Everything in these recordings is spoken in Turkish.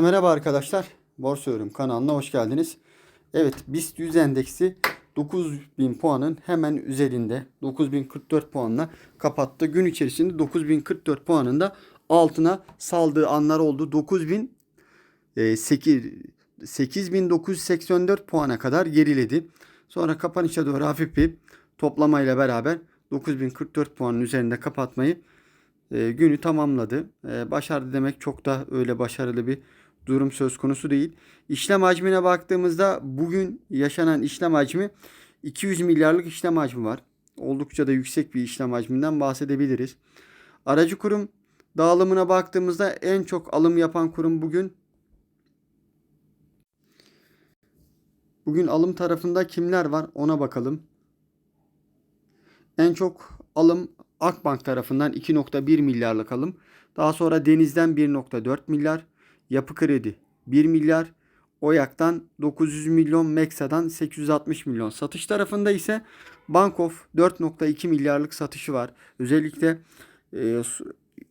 Merhaba arkadaşlar. Borsa Yorum kanalına hoş geldiniz. Evet BIST 100 endeksi 9000 puanın hemen üzerinde 9044 puanla kapattı. Gün içerisinde 9044 puanında altına saldığı anlar oldu. 9000 e, 8 8984 puana kadar geriledi. Sonra kapanışa doğru hafif bir toplamayla beraber 9044 puanın üzerinde kapatmayı e, günü tamamladı. E, başardı demek çok da öyle başarılı bir durum söz konusu değil. İşlem hacmine baktığımızda bugün yaşanan işlem hacmi 200 milyarlık işlem hacmi var. Oldukça da yüksek bir işlem hacminden bahsedebiliriz. Aracı kurum dağılımına baktığımızda en çok alım yapan kurum bugün Bugün alım tarafında kimler var ona bakalım. En çok alım Akbank tarafından 2.1 milyarlık alım. Daha sonra Deniz'den 1.4 milyar. Yapı Kredi 1 milyar. Oyak'tan 900 milyon, Meksa'dan 860 milyon. Satış tarafında ise Bankof 4.2 milyarlık satışı var. Özellikle e,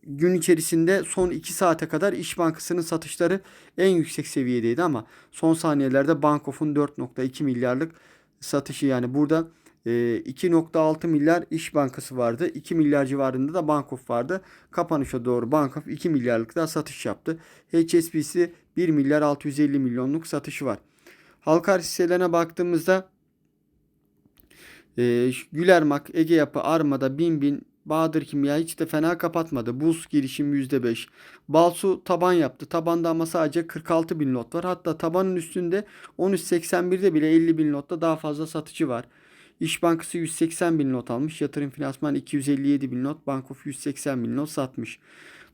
gün içerisinde son 2 saate kadar İş Bankası'nın satışları en yüksek seviyedeydi ama son saniyelerde Bankof'un 4.2 milyarlık satışı yani burada 2.6 milyar İş Bankası vardı. 2 milyar civarında da Bankof vardı. Kapanışa doğru Bankof 2 milyarlık da satış yaptı. HSBC 1 milyar 650 milyonluk satışı var. Halka hisselerine baktığımızda e, Gülermak, Ege Yapı, Armada, Bin Bin, Bahadır Kimya hiç de fena kapatmadı. Buz girişim %5. Balsu taban yaptı. Tabanda ama sadece 46 bin lot var. Hatta tabanın üstünde 13.81'de bile 50 bin lotta daha fazla satıcı var. İş Bankası 180 bin not almış. Yatırım Finansman 257 bin not. Bankof 180 bin not satmış.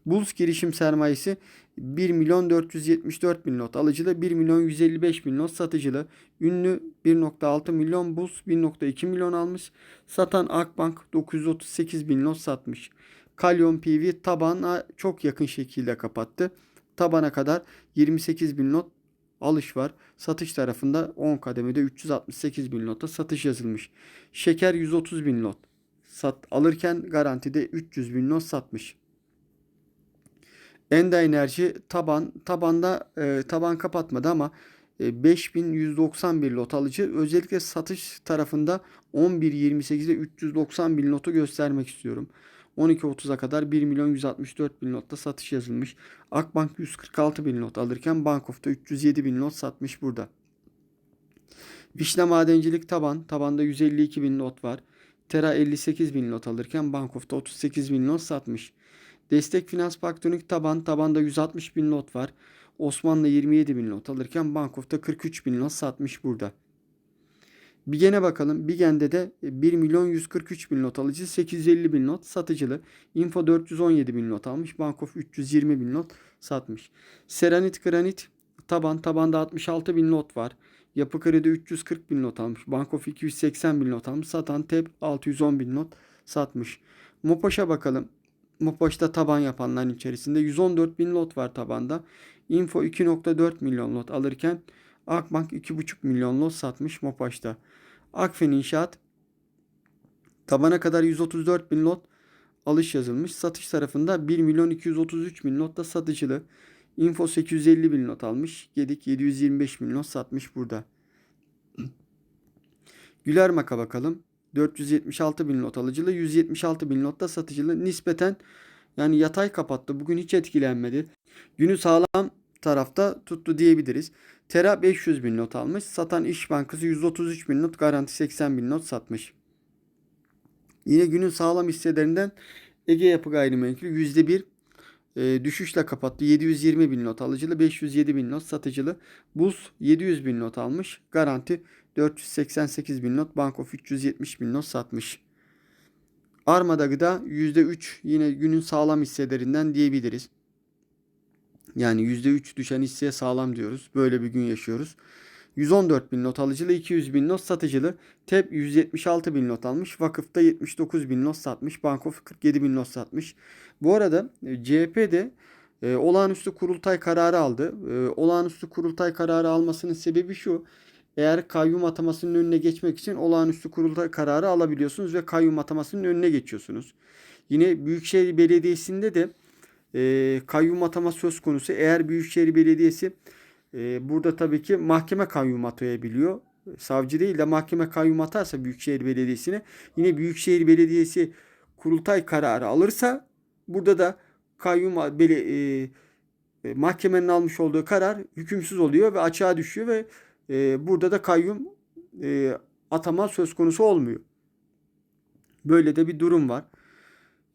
Bulls girişim sermayesi 1 milyon 474 bin not alıcılı 1 milyon 155 bin not satıcılı. Ünlü 1.6 milyon Bulls 1.2 milyon almış. Satan Akbank 938 bin not satmış. Kalyon PV tabana çok yakın şekilde kapattı. Tabana kadar 28 bin not alış var. Satış tarafında 10 kademede 368 bin lotta satış yazılmış. Şeker 130 bin lot. Sat, alırken garantide 300 bin lot satmış. Enda Enerji taban tabanda e, taban kapatmadı ama e, 5191 lot alıcı. Özellikle satış tarafında 11.28'de 390 bin lotu göstermek istiyorum. 12.30'a kadar 1 milyon 164 bin lotta satış yazılmış. Akbank 146 bin lot alırken Bankof'ta 307 bin lot satmış burada. Vişne Madencilik taban. Tabanda 152 bin lot var. Tera 58 bin lot alırken Bankof'ta 38 bin lot satmış. Destek Finans Paktonik taban. Tabanda 160 bin lot var. Osmanlı 27 bin lot alırken Bankof'ta 43 bin lot satmış burada. Bigen'e bakalım. Bigen'de de 1 milyon 143 bin not alıcı, 850 bin not satıcılı. Info 417 bin not almış. Bankof 320 bin not satmış. Seranit Granit taban. Tabanda 66 bin not var. Yapı Kredi 340 bin not almış. Bankof 280 bin not almış. Satan TEP 610 bin not satmış. Mopoş'a bakalım. Mopoş'ta taban yapanların içerisinde 114 bin lot var tabanda. Info 2.4 milyon lot alırken Akbank 2,5 milyon lot satmış Mopaş'ta. Akfen İnşaat tabana kadar 134 bin lot alış yazılmış. Satış tarafında 1 milyon 233 bin lot da satıcılı. Info 850 bin lot almış. Gedik 725 bin lot satmış burada. Gülermak'a bakalım. 476 bin lot alıcılı. 176 bin lot da satıcılı. Nispeten yani yatay kapattı. Bugün hiç etkilenmedi. Günü sağlam tarafta tuttu diyebiliriz. Tera 500 bin not almış. Satan İş Bankası 133 bin not. Garanti 80 bin not satmış. Yine günün sağlam hisselerinden Ege Yapı Gayrimenkul %1 e, düşüşle kapattı. 720 bin not alıcılı, 507 bin not satıcılı. Buz 700 bin not almış. Garanti 488 bin not. Bankof 370 bin not satmış. Armada Gıda %3 yine günün sağlam hisselerinden diyebiliriz. Yani %3 düşen hisseye sağlam diyoruz. Böyle bir gün yaşıyoruz. 114 bin not alıcılı, 200 bin not satıcılı. TEP 176 bin not almış. Vakıfta 79 bin not satmış. Bankof 47 bin not satmış. Bu arada e, CHP de e, olağanüstü kurultay kararı aldı. E, olağanüstü kurultay kararı almasının sebebi şu. Eğer kayyum atamasının önüne geçmek için olağanüstü kurultay kararı alabiliyorsunuz ve kayyum atamasının önüne geçiyorsunuz. Yine Büyükşehir Belediyesi'nde de e, kayyum atama söz konusu. Eğer Büyükşehir Belediyesi e, burada tabii ki mahkeme kayyum atayabiliyor. Savcı değil de mahkeme kayyum atarsa Büyükşehir Belediyesi'ne yine Büyükşehir Belediyesi kurultay kararı alırsa burada da kayyum bele, e, e, mahkemenin almış olduğu karar hükümsüz oluyor ve açığa düşüyor ve e, burada da kayyum e, atama söz konusu olmuyor. Böyle de bir durum var.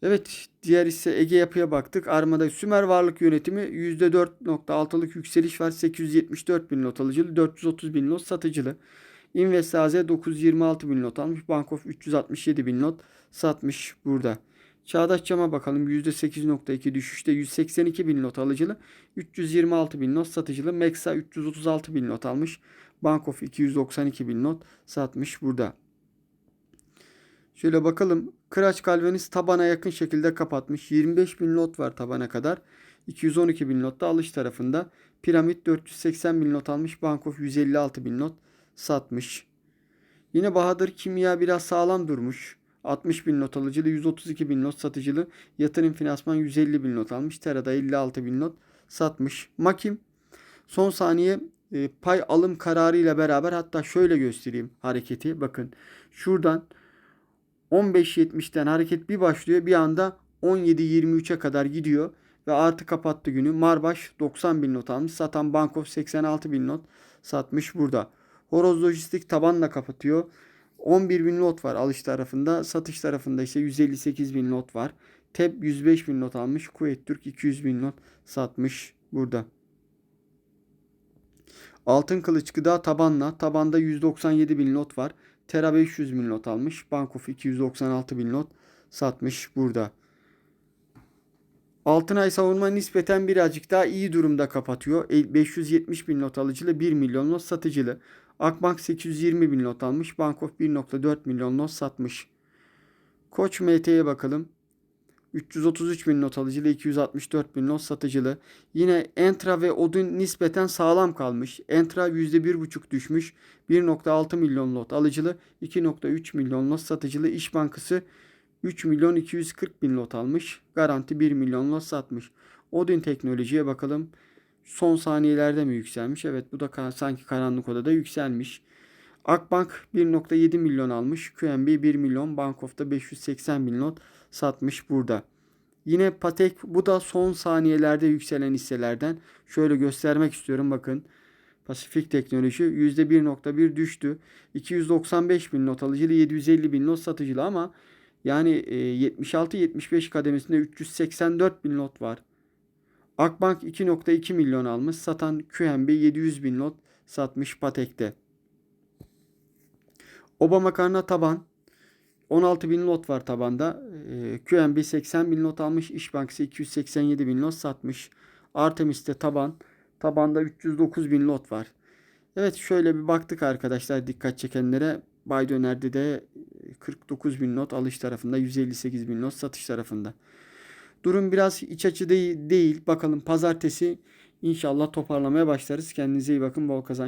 Evet diğer ise Ege Yapı'ya baktık. Armada Sümer Varlık Yönetimi %4.6'lık yükseliş var. 874 bin not alıcılı, 430 bin not satıcılı. Invest AZ 926 bin not almış. Bankof 367 bin not satmış burada. Çağdaş Cam'a bakalım. %8.2 düşüşte 182 bin not alıcılı. 326 bin not satıcılı. Meksa 336 bin not almış. Bankof 292 bin not satmış burada. Şöyle bakalım. Kıraç Kalveniz tabana yakın şekilde kapatmış. 25 bin lot var tabana kadar. 212 bin lot da alış tarafında. Piramit 480 bin lot almış. Bankof 156 bin lot satmış. Yine Bahadır Kimya biraz sağlam durmuş. 60 bin not alıcılı, 132 bin not satıcılı. Yatırım finansman 150 bin not almış. Terada 56 bin not satmış. Makim son saniye e, pay alım kararı ile beraber hatta şöyle göstereyim hareketi. Bakın şuradan 15.70'ten hareket bir başlıyor. Bir anda 17.23'e kadar gidiyor. Ve artı kapattı günü. Marbaş 90 bin not almış. Satan Bankof 86 bin not satmış burada. Horoz Lojistik tabanla kapatıyor. 11 bin lot var alış tarafında. Satış tarafında ise 158 bin lot var. TEP 105 bin not almış. Kuveyt Türk 200 bin not satmış burada. Altın Kılıç Gıda tabanla. Tabanda 197 bin lot var. Tera 500 bin lot almış. Bankof 296 bin lot satmış burada. Altınay savunma nispeten birazcık daha iyi durumda kapatıyor. 570 bin lot alıcılı 1 milyon lot satıcılı. Akbank 820 bin lot almış. Bankof 1.4 milyon lot satmış. Koç MT'ye bakalım. 333 bin not alıcılı, 264 bin not satıcılı. Yine Entra ve Odun nispeten sağlam kalmış. Entra %1,5 düşmüş. 1.6 milyon lot alıcılı, 2.3 milyon lot satıcılı. İş Bankası 3 milyon 240 bin lot almış. Garanti 1 milyon lot satmış. Odin Teknoloji'ye bakalım. Son saniyelerde mi yükselmiş? Evet bu da sanki karanlık odada yükselmiş. Akbank 1.7 milyon almış. QNB 1 milyon. Bankof'ta 580 bin lot satmış burada. Yine Patek bu da son saniyelerde yükselen hisselerden. Şöyle göstermek istiyorum bakın. Pasifik Teknoloji %1.1 düştü. 295 bin not alıcılı 750 bin not satıcılı ama yani 76-75 kademesinde 384 bin lot var. Akbank 2.2 milyon almış. Satan QNB 700 bin lot satmış Patek'te. Obama Karna taban 16 bin lot var tabanda. E, QNB 80 bin lot almış. İş Bankası 287 bin lot satmış. Artemis'te taban. Tabanda 309 bin lot var. Evet şöyle bir baktık arkadaşlar dikkat çekenlere. Bay Döner'de de 49 bin not alış tarafında 158 bin not satış tarafında. Durum biraz iç açı değil, değil. Bakalım pazartesi inşallah toparlamaya başlarız. Kendinize iyi bakın. Bol kazanç.